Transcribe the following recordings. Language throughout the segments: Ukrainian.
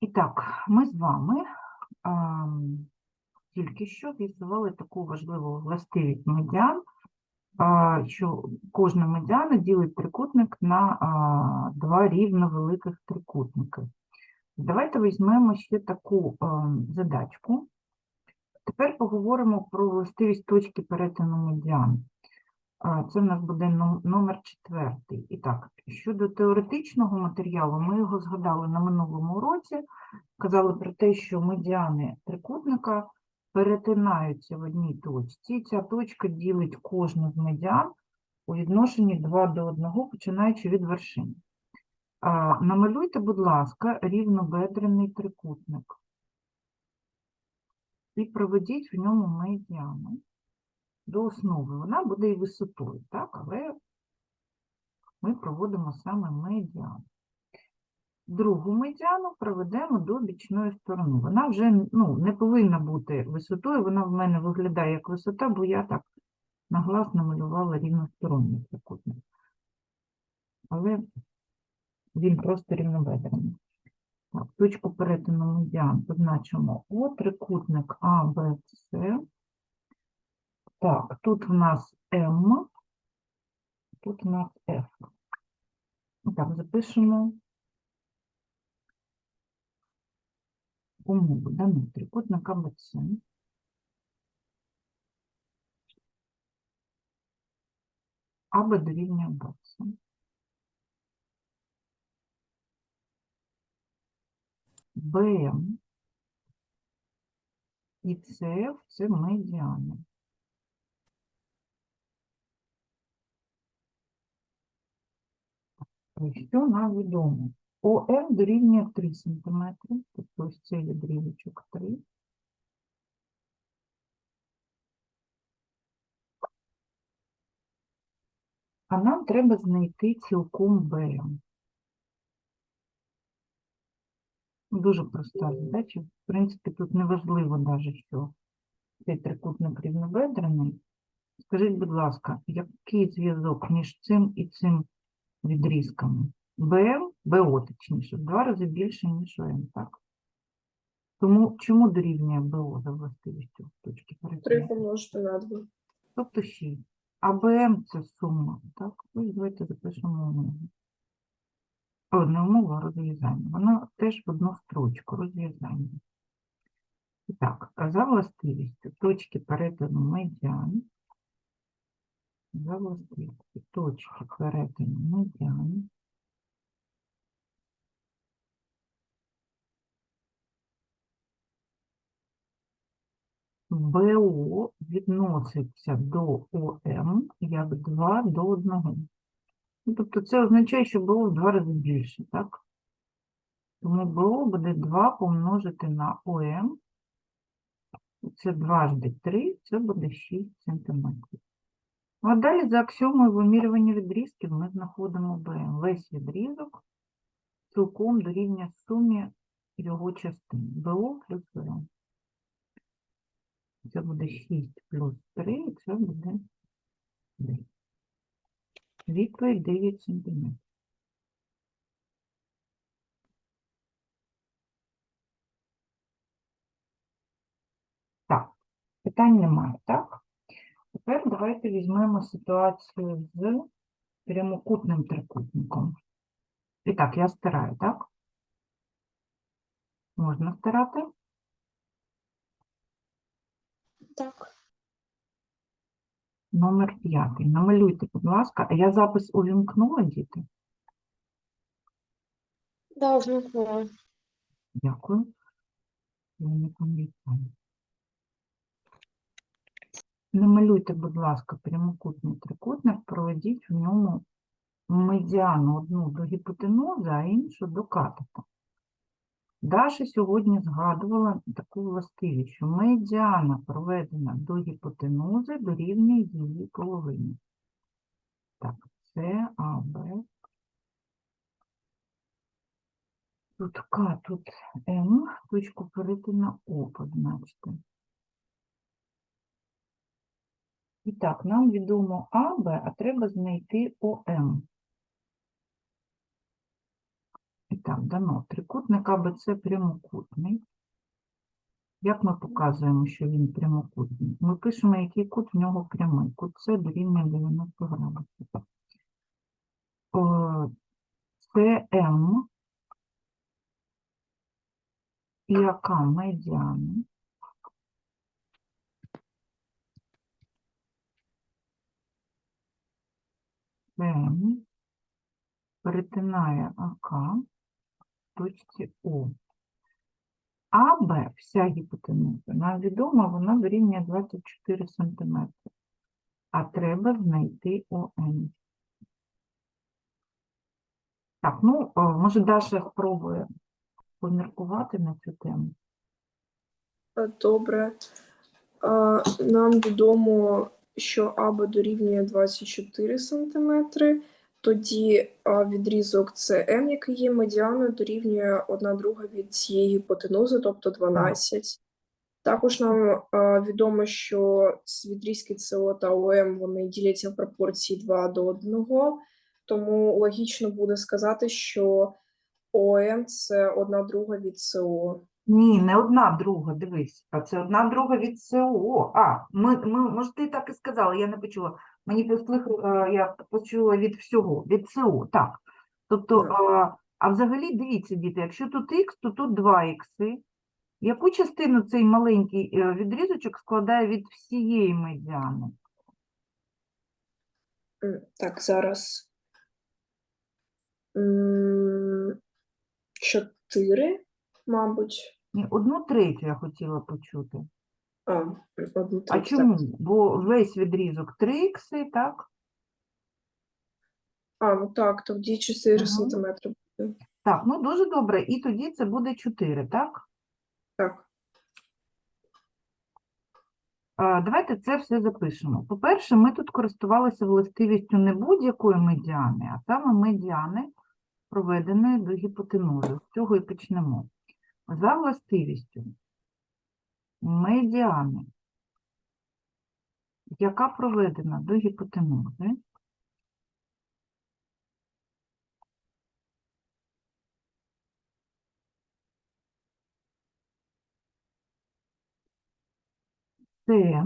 І так, ми з вами а, тільки що з'ясували таку важливу властивість медіан, а, що кожна медіана ділить трикутник на а, два рівно великих трикутники. Давайте візьмемо ще таку а, задачку. Тепер поговоримо про властивість точки перетину медіан. Це в нас буде номер четвертий. І так, щодо теоретичного матеріалу, ми його згадали на минулому уроці. Казали про те, що медіани трикутника перетинаються в одній точці. Ця точка ділить кожну з медіан у відношенні 2 до 1, починаючи від вершини. А, Намалюйте, будь ласка, рівнобедрений трикутник. І проведіть в ньому медіану до основи. Вона буде і висотою, так? але ми проводимо саме медіану. Другу медіану проведемо до бічної сторони. Вона вже ну, не повинна бути висотою, вона в мене виглядає як висота, бо я так на глаз намалювала рівносторонній трикутник. Але він просто рівнобедрений. Так, точку перетину медіан позначимо О, трикутник А, Б, С. Так, тут в нас М, тут у нас F. Так, запишемо умову даний трикутник АБЦ. АБ дорівнює БЦ. БМ і ЦФ – це медіани. Що нам відомо? ОМ дорівнює 3 см, тобто ось цей відрізочок 3. А нам треба знайти цілком БМ. Дуже проста задача. В принципі, тут не важливо навіть, що цей трикутник рівнобедрений. Скажіть, будь ласка, який зв'язок між цим і цим відрізками? БМ, БО, точніше, в два рази більше, ніж ОМ, так? Тому чому дорівнює БО за властивістю точки 3 перетину? помножити на 2. Тобто 6. А БМ це сума, так? Ось давайте запишемо умову. О, не умова, а розв'язання. Воно теж в одну строчку розв'язання. І так, за властивістю точки перетину медіан. За точки перетину медіан. БО відноситься до ОМ як 2 до 1. Ну, тобто це означає, що БО в два рази більше, так? Тому БО буде 2 помножити на ОМ. Це дважди 3, це буде 6 см. А далі за аксіомою вимірювання відрізків ми знаходимо БМ. Весь відрізок цілком дорівнює сумі його частин. БО плюс БМ. Це буде 6 плюс 3, і це буде 9. Відповідь 9 см. Так, питань немає, так? Тепер давайте візьмемо ситуацію з прямокутним трикутником. І так, я стираю, так? Можна стирати? Так. Номер п'ятий. Намалюйте, будь ласка. А я запис увімкнула, діти? Да, вмикнула. Дякую. Я не пам'ятаю. Намалюйте, будь ласка, прямокутний трикутник, проведіть в ньому медіану одну до гіпотенузи, а іншу до катета. Даша сьогодні згадувала таку властивість, що медіана, проведена до гіпотенузи, дорівнює її половині. Так, С, А, Б. Тут К, тут М, точку перетину О позначте. І так, нам відомо АБ, а треба знайти ОМ. І Так, дано. Трикутник АБЦ прямокутний. Як ми показуємо, що він прямокутний? Ми пишемо, який кут в нього прямий. Кут С дорівнює 90 градусів. О, СМ, яка медіана, СМ перетинає АК в точці О. АБ, вся гіпотенуза, нам відомо, вона дорівнює 24 см. А треба знайти ОН. Так, ну, може, Даша спробує поміркувати на цю тему. Е, Добре. Нам відомо, що АБ дорівнює 24 см. Тоді відрізок СМ, який є медіаною, дорівнює 1 друга від цієї гіпотенузи, тобто 12. Також нам відомо, що відрізки СО та ОМ вони діляться в пропорції 2 до 1, тому логічно буде сказати, що ОМ це 1 друга від СО. Ні, не одна друга, дивись, а це одна друга від СО. А, ми, ми, може, ти так і сказала, я не почула. Мені послух, е, я почула від всього, від СО, так. Тобто, а, а взагалі, дивіться, діти, якщо тут х, то тут 2 ікси. Яку частину цей маленький е, відрізочок складає від всієї медіани? Так, зараз. Чотири, мабуть. Ні, одну третю я хотіла почути. А, одну А чому? так. Бо весь відрізок 3 ікси, так? А, ну так, тоді 4 Ага. сантиметри буде. Так, ну дуже добре. І тоді це буде 4, так? Так, Давайте це все запишемо. По-перше, ми тут користувалися властивістю не будь-якої медіани, а саме медіани, проведеної до гіпотенузи. З цього і почнемо. За властивістю медіани, яка проведена до гіпотенузи, це,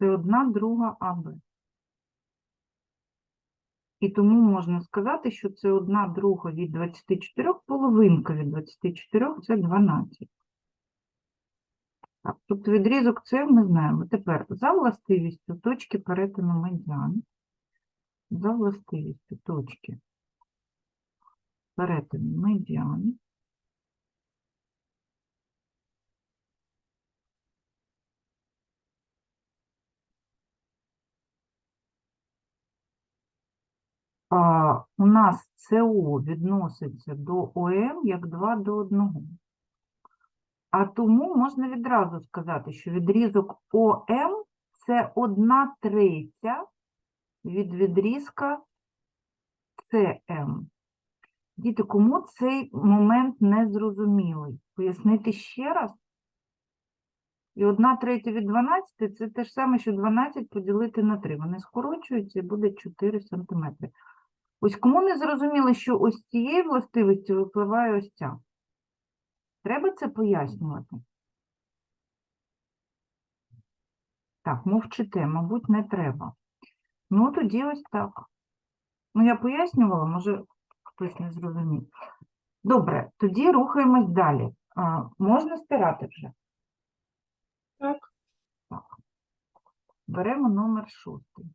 одна друга АБ. І тому можна сказати, що це одна друга від 24, половинка від 24 – це 12. Так, тобто відрізок це ми знаємо. Тепер за властивістю точки перетину медіан, за властивістю точки перетину медіан, у нас СО відноситься до ОМ як 2 до 1. А тому можна відразу сказати, що відрізок ОМ – це 1 третя від відрізка СМ. Діти, кому цей момент не зрозумілий? Пояснити ще раз? І 1 третя від 12 – це те ж саме, що 12 поділити на 3. Вони скорочуються і буде 4 см. Ось кому не зрозуміло, що ось з цієї властивості випливає ось ця? Треба це пояснювати? Так, мовчите, мабуть, не треба. Ну, тоді ось так. Ну, я пояснювала, може, хтось не зрозумів. Добре, тоді рухаємось далі. А, можна стирати вже? так. Беремо номер шостий.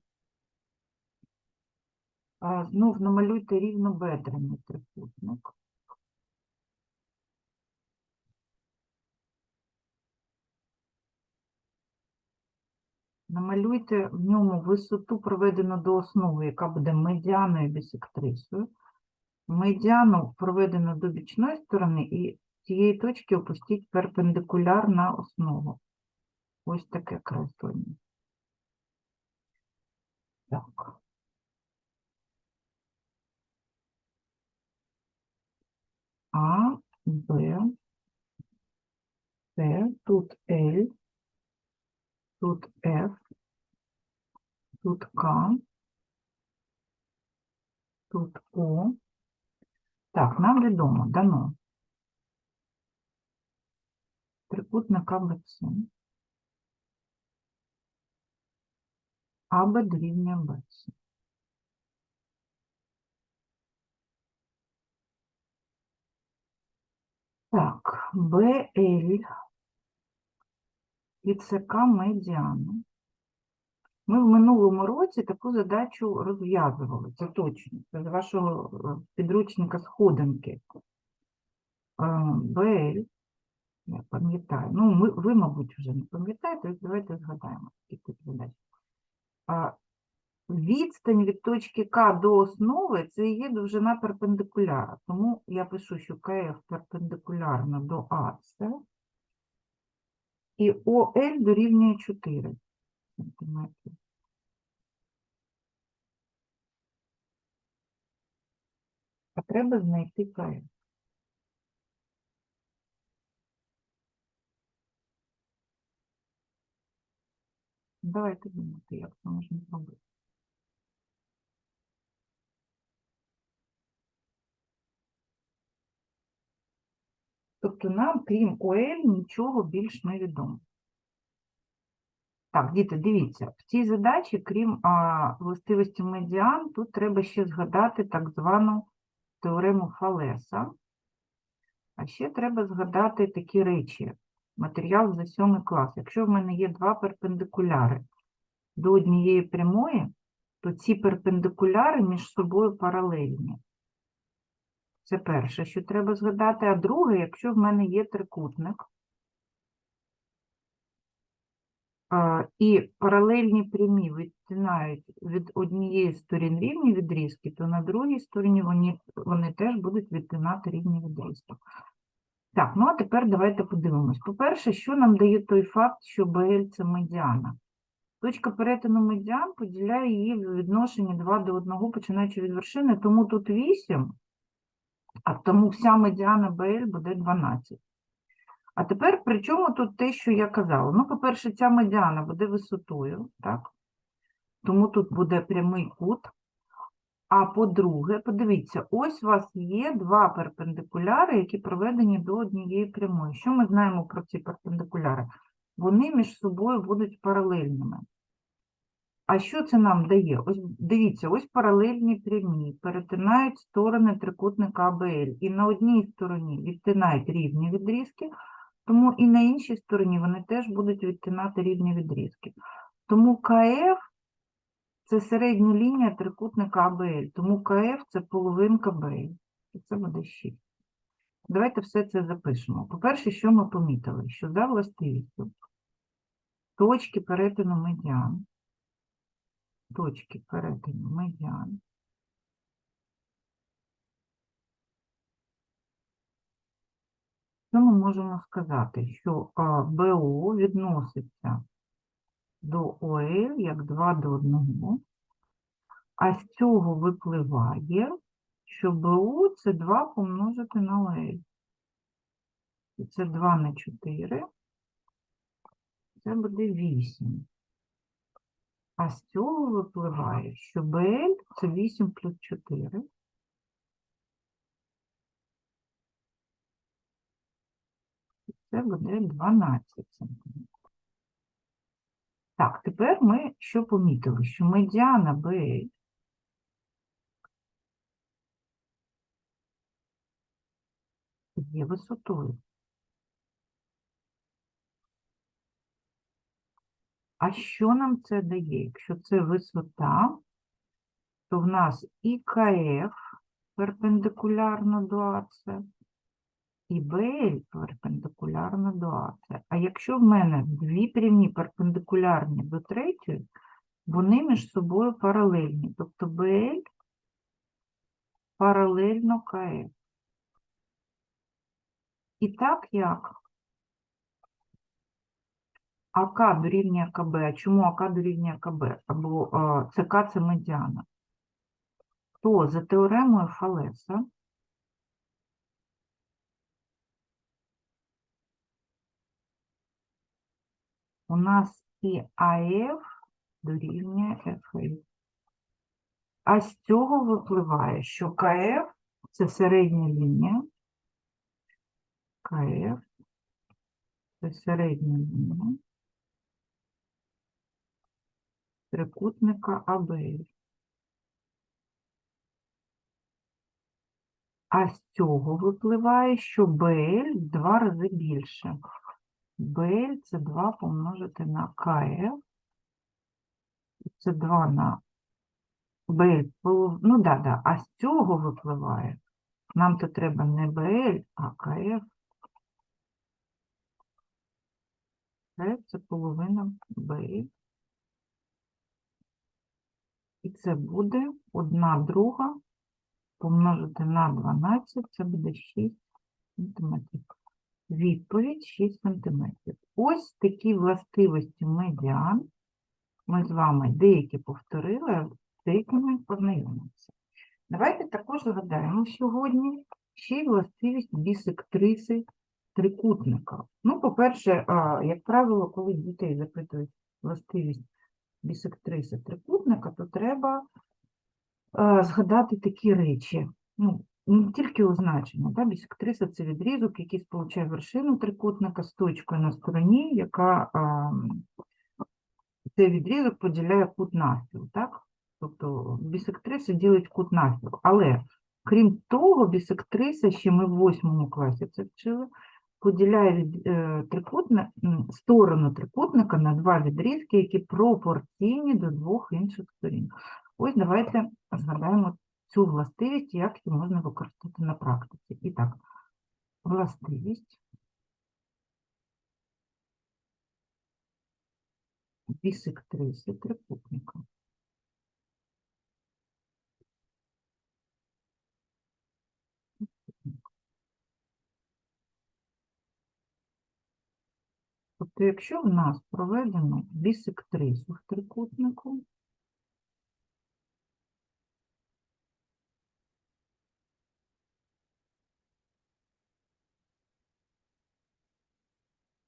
Знов намалюйте рівнобедрений трикутник. Намалюйте в ньому висоту, проведену до основи, яка буде медіаною бісектрисою. Медіану проведено до бічної сторони і цієї точки опустіть перпендикуляр на основу. Ось таке креслення. Так. А, Б, С, тут Л, тут Ф, тут К, тут О, Так, нам відомо, дано. Трикутник АБЦ. АБ дорівнює БЦ. Так, БЛ і ЦК медіана. Ми в минулому році таку задачу розв'язували, це точно, це з вашого е, підручника сходинки. Е, БЛ, я пам'ятаю, ну, ми, ви, мабуть, вже не пам'ятаєте, давайте згадаємо, тут задач. Відстань від точки К до основи це є довжина перпендикуляра. Тому я пишу, що КФ перпендикулярна до АС, і ОЛ дорівнює 4 сантиметри. А треба знайти КФ. Давайте думати, як це можна зробити. Тобто нам, крім ОЛ, нічого більш не відомо. Так, діти, дивіться, в цій задачі, крім а, властивості медіан, тут треба ще згадати так звану теорему Фалеса. А ще треба згадати такі речі. Матеріал за сьомий клас. Якщо в мене є два перпендикуляри до однієї прямої, то ці перпендикуляри між собою паралельні. Це перше, що треба згадати. А друге, якщо в мене є трикутник, і паралельні прямі відтинають від однієї сторін рівні відрізки, то на другій стороні вони, вони теж будуть відтинати рівні відрізки. Так, ну а тепер давайте подивимось. По-перше, що нам дає той факт, що БЛ – це медіана? Точка перетину медіан поділяє її в відношенні 2 до 1, починаючи від вершини, тому тут 8, а тому вся медіана БЛ буде 12. А тепер при чому тут те, що я казала? Ну, по-перше, ця медіана буде висотою, так? Тому тут буде прямий кут. А по-друге, подивіться, ось у вас є два перпендикуляри, які проведені до однієї прямої. Що ми знаємо про ці перпендикуляри? Вони між собою будуть паралельними. А що це нам дає? Ось дивіться, ось паралельні прямі перетинають сторони трикутника АБЛ. І на одній стороні відтинають рівні відрізки, тому і на іншій стороні вони теж будуть відтинати рівні відрізки. Тому КФ це середня лінія трикутника АБЛ, тому КФ це половинка БЛ. І це буде 6. Давайте все це запишемо. По-перше, що ми помітили? Що за властивістю точки перетину медіан, точки перетину медіан Що ми можемо сказати? Що БО відноситься до ОЛ як 2 до 1, а з цього випливає, що БУ це 2 помножити на ОЛ. І Це 2 на 4, це буде 8. А з цього випливає, що БЛ це 8 плюс 4. Це буде 12 сантиметрів. Так, тепер ми що помітили? Що медіана БЛ є висотою. А що нам це дає? Якщо це висота, то в нас і КФ перпендикулярно до АЦ, і БЛ перпендикулярно до АЦ. А якщо в мене дві прямі перпендикулярні до третьої, вони між собою паралельні. Тобто БЛ паралельно КФ. І так як АК дорівнює КБ. А чому АК дорівнює КБ? Або ЦК це медіана. То за теоремою Фалеса у нас і АФ дорівнює ФЛ. А з цього випливає, що КФ це середня лінія. КФ. Це середня лінія. Трикутника АБЛ. А з цього випливає, що БЛ в два рази більше. БЛ це 2 помножити на КФ. Це 2 на БЛ. Ну да, да. А з цього випливає. Нам то треба не БЛ, а КФ. КФ це половина БЛ. І це буде 1 друга помножити на 12, це буде 6 сантиметрів. Відповідь 6 сантиметрів. Ось такі властивості медіан. Ми з вами деякі повторили, а з деякими познайомимося. Давайте також згадаємо сьогодні ще й властивість бісектриси трикутника. Ну, по-перше, як правило, коли дітей запитують властивість бісектриси трикутника, то треба е, згадати такі речі. Ну, не тільки означення, да? бісектриса це відрізок, який сполучає вершину трикутника з точкою на стороні, яка а, цей відрізок поділяє кут навпіл, так? Тобто бісектриса ділить кут навпіл. Але крім того, бісектриса, ще ми в восьмому класі це вчили, поділяє від, е, трикутне, сторону трикутника на два відрізки, які пропорційні до двох інших сторін. Ось давайте згадаємо цю властивість, як її можна використати на практиці. І так, властивість бісектриси трикутника. Тобто, якщо в нас проведено бісектрису в трикутнику,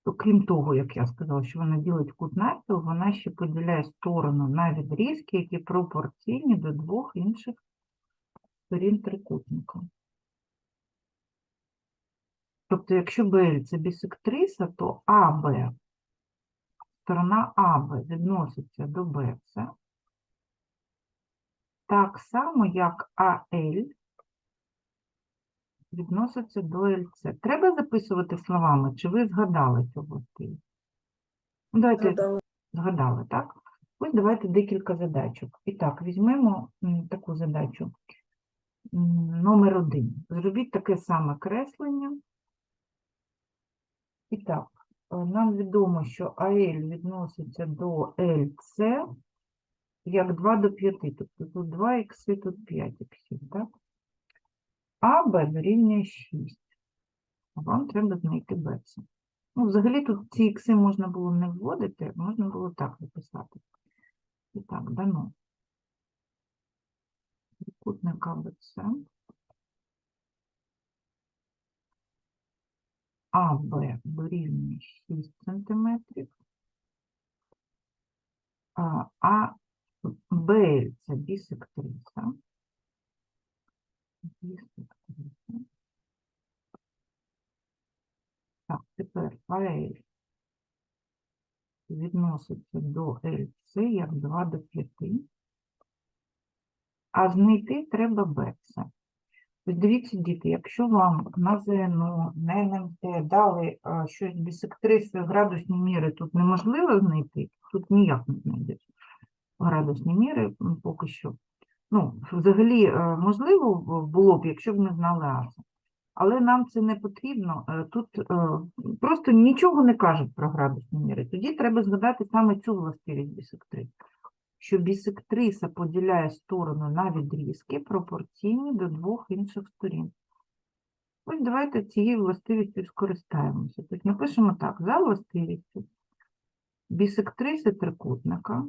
то крім того, як я сказала, що вона ділить кут навпіл, вона ще поділяє сторону на відрізки, які пропорційні до двох інших сторін трикутника. Тобто, якщо BL це бісектриса, то АБ, сторона АБ відноситься до BC, так само, як АЛ відноситься до ЛЦ. Треба записувати словами, чи ви згадали цю властивість? Ну, Давайте Згадала. Згадали, так? Ось давайте декілька задачок. І так, візьмемо таку задачу. Номер один. Зробіть таке саме креслення. І так, е, нам відомо, що АЛ відноситься до ЛЦ як 2 до 5. Тобто тут 2 ікси, тут 5 іксів, так? АБ дорівнює 6. Вам треба знайти БЦ. Ну, взагалі тут ці ікси можна було не вводити, можна було так записати. І так, дано. Трикутник АБЦ. АБ дорівнює 6 см. А, БЛ це бісектриса. Бісектриса. Так, тепер АЛ відноситься до ЛЦ як 2 до 5. А знайти треба БЦ. Дивіться, діти, якщо вам на ЗНО, на НМТ дали а, щось бісектриси градусні міри, тут неможливо знайти, тут ніяк не знайдеш градусні міри поки що. Ну, взагалі, е, можливо було б, якщо б ми знали АСА. Але нам це не потрібно. Е, Тут е, просто нічого не кажуть про градусні міри. Тоді треба згадати саме цю властивість бісектриси, що бісектриса поділяє сторону на відрізки пропорційні до двох інших сторін. Ось давайте цією властивістю скористаємося. Тобто напишемо так, за властивістю бісектриси трикутника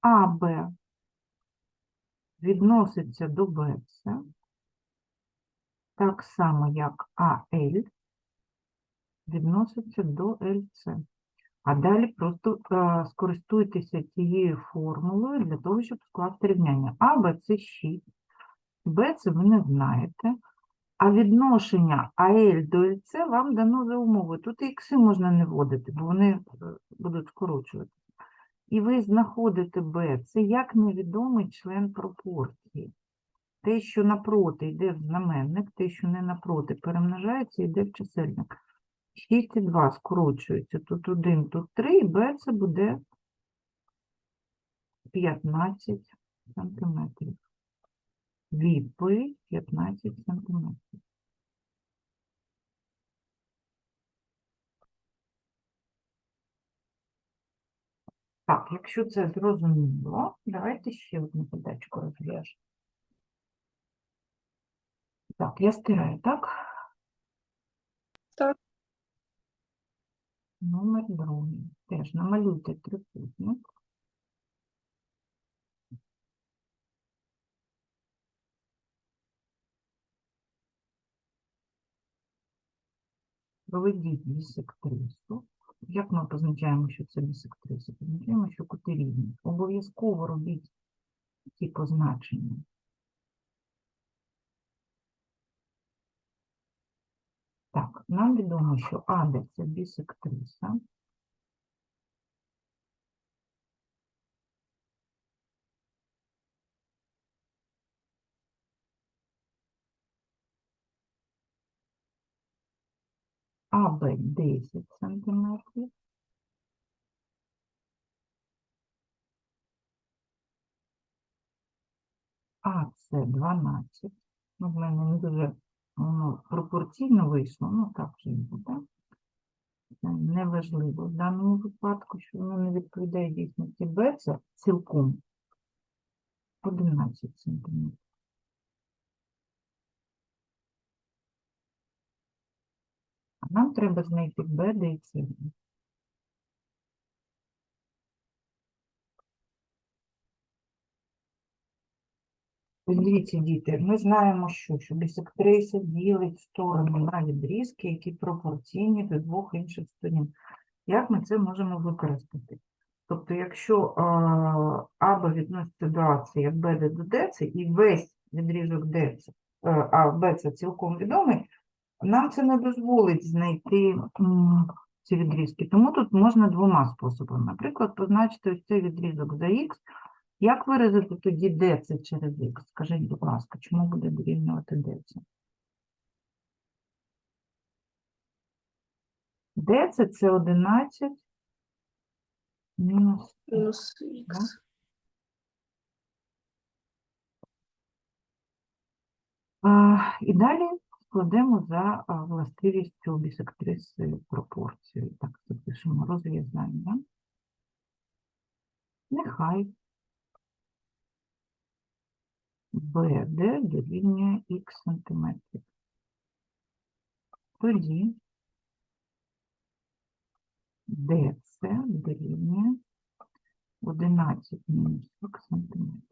АБ відноситься до БЦ, так само як АЛ відноситься до ЛЦ. А далі просто е, скористуйтеся цією формулою для того, щоб скласти рівняння. А, Б це 6, Б це ви не знаєте. А відношення АЛ до ЛЦ вам дано за умови. Тут і ікси можна не вводити, бо вони е, будуть скорочувати. І ви знаходите Б. Це як невідомий член пропорції. Те, що напроти йде в знаменник, те, що не напроти, перемножається йде в чисельник. 6 і 2 скорочується. Тут 1, тут 3, і Б це буде 15 сантиметрів. Відповідь 15 сантиметрів. Так, якщо це зрозуміло, давайте ще одну задачку розв'яжемо. Так, я стираю, так? Так. Номер другий. Теж намалюйте трикутник. Проведіть бісектрису. Як ми позначаємо, що це бісектриса? Позначаємо, що кути рівні. Обов'язково робіть ці позначення. Так, нам відомо, що АД це бісектриса. АБ 10 сантиметрів. АЦ 12. Ну, в мене не дуже пропорційно вийшло, ну так і буде. Неважливо в даному випадку, що воно не відповідає дійсності Б, це цілком 11 см. А нам треба знайти Б, де і С. Дивіться, діти, ми знаємо, що, що бісектриса ділить сторони на відрізки, які пропорційні до двох інших сторін. Як ми це можемо використати? Тобто, якщо е, АБ відноситься до АЦ, як БД до ДЦ, і весь відрізок ДЦ, е, а Б це цілком відомий, нам це не дозволить знайти ці відрізки. Тому тут можна двома способами. Наприклад, позначити ось цей відрізок за х. Як виразити тоді де це через х? Скажіть, будь ласка, чому буде дорівнювати де це? Де це? Це 11 мінус. Мінус х. І далі складемо за властивістю бісектриси пропорцію. Так, запишемо розв'язання. Нехай BD дорівнює х сантиметрів. Тоді DC дорівнює 11 мінус х сантиметрів.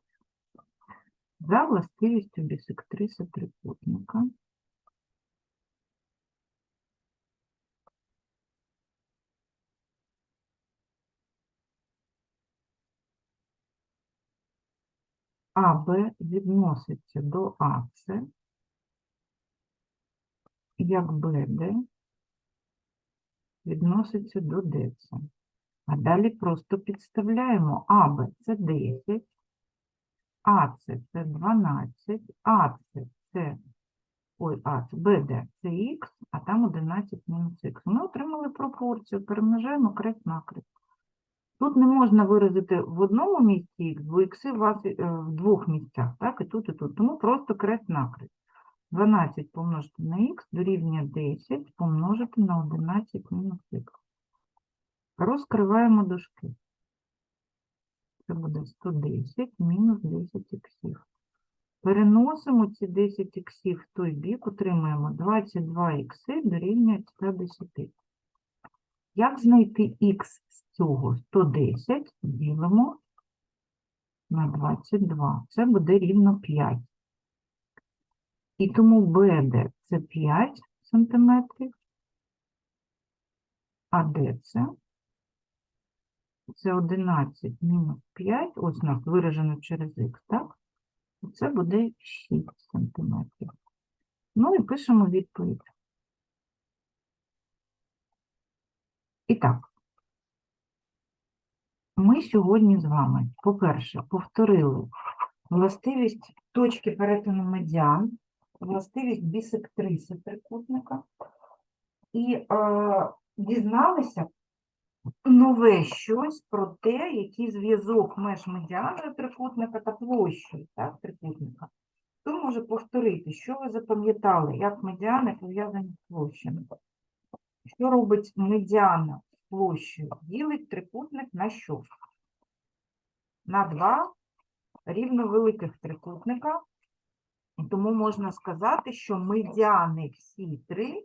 За властивістю бісектриси трикутника АБ відноситься до АЦ, як БД відноситься до ДЦ. А далі просто підставляємо АБ це 10, АЦ це 12, АЦ це ой, АЦ, БД це Х, а там 11 мінус Х. Ми отримали пропорцію, перемножаємо крест на крест. Тут не можна виразити в одному місці х, бо ікси у вас е, в двох місцях, так, і тут, і тут. Тому просто крест накрест. 12 помножити на х дорівнює 10 помножити на 11 мінус х. Розкриваємо дужки. Це буде 110 мінус 10 іксів. Переносимо ці 10 іксів в той бік, отримаємо 22 ікси дорівнює 110. Як знайти х з цього? 110 ділимо на 22. Це буде рівно 5. І тому BD це 5 см, а D це Це 11 мінус 5, ось у нас виражено через х, так? Це буде 6 сантиметрів. Ну і пишемо відповідь. І так, ми сьогодні з вами, по-перше, повторили властивість точки перетину медіан, властивість бісектриси трикутника і е, дізналися нове щось про те, який зв'язок між медіаною трикутника та площею так, трикутника. Хто може повторити, що ви запам'ятали, як медіани пов'язані з площами? Що робить медіана з площею? Ділить трикутник на що? На два рівновеликих трикутника. Тому можна сказати, що медіани всі три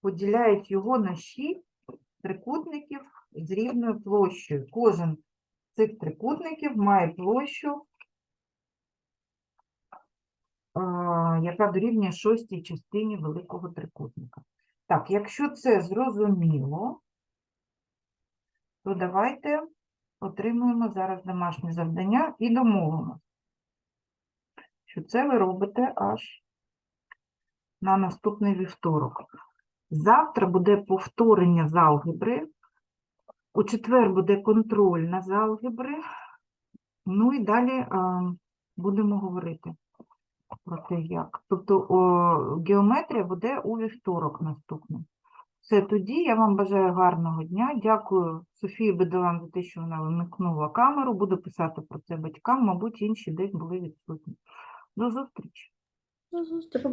поділяють його на шість трикутників з рівною площею. Кожен з цих трикутників має площу, яка дорівнює шостій частині великого трикутника. Так, якщо це зрозуміло, то давайте отримуємо зараз домашнє завдання і домовимося, що це ви робите аж на наступний вівторок. Завтра буде повторення з алгебри, у четвер буде контрольна з алгебри, ну і далі а, будемо говорити про як. Тобто о, геометрія буде у вівторок наступний. Все, тоді я вам бажаю гарного дня. Дякую Софії Бедолан за те, що вона вимикнула камеру. Буду писати про це батькам, мабуть, інші десь були відсутні. До зустрічі! До зустрічі.